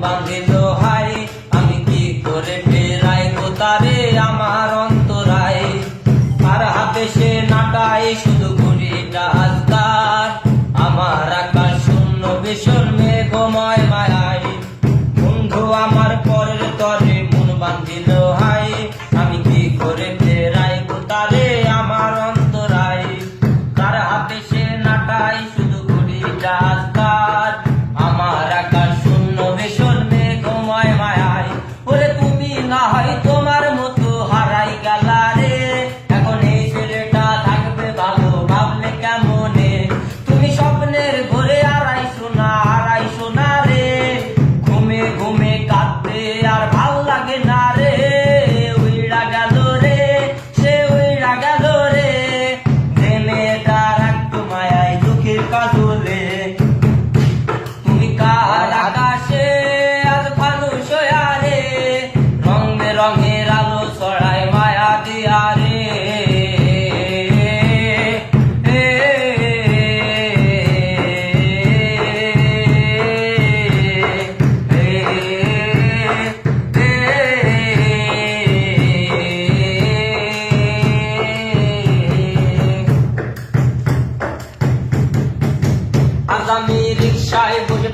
bambi না হয় তোমার মতো, হারাই গেলা রে। এখন এই ছেলেটা থাকবে ভালো, ভাবলে কেমনে? তুমি স্বপ্নের ঘরে আড়াই সোনা আড়াই সোনা রে। ঘুমে ঘুমে কাঁদতে আর ভালো লাগে না রে। উইড়া গেল রে, সে উইড়া গেল রে। যে মেয়েটা রাখতো মায়ায়, দুঃখের কাজলে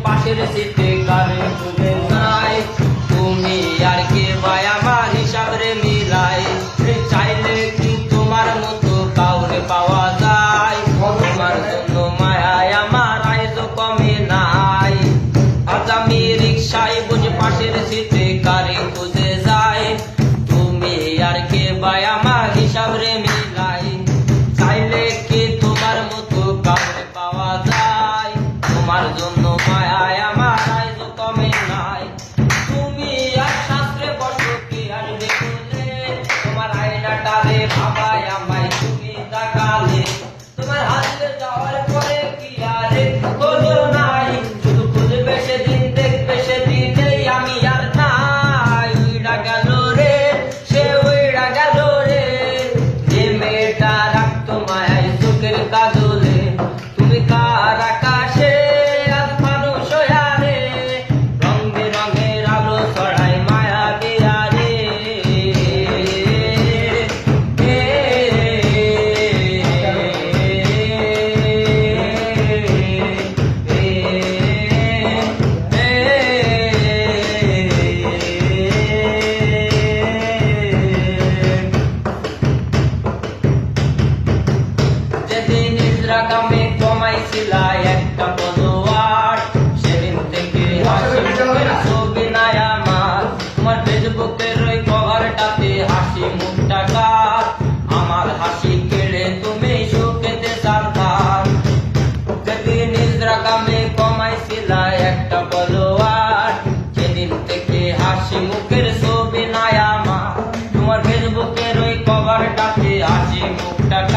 পাশের সিটে নাই তুমি আর কে ভাই, আমার হিসাব রে মিলাই। চাইলে কি তোমার মতো কাউরে পাওয়া যায়। তোমার জন্য মায়ায় আমার কমে নাই। আজ আমি রিক্সায় বুঝে পাশের সিটে like inoptar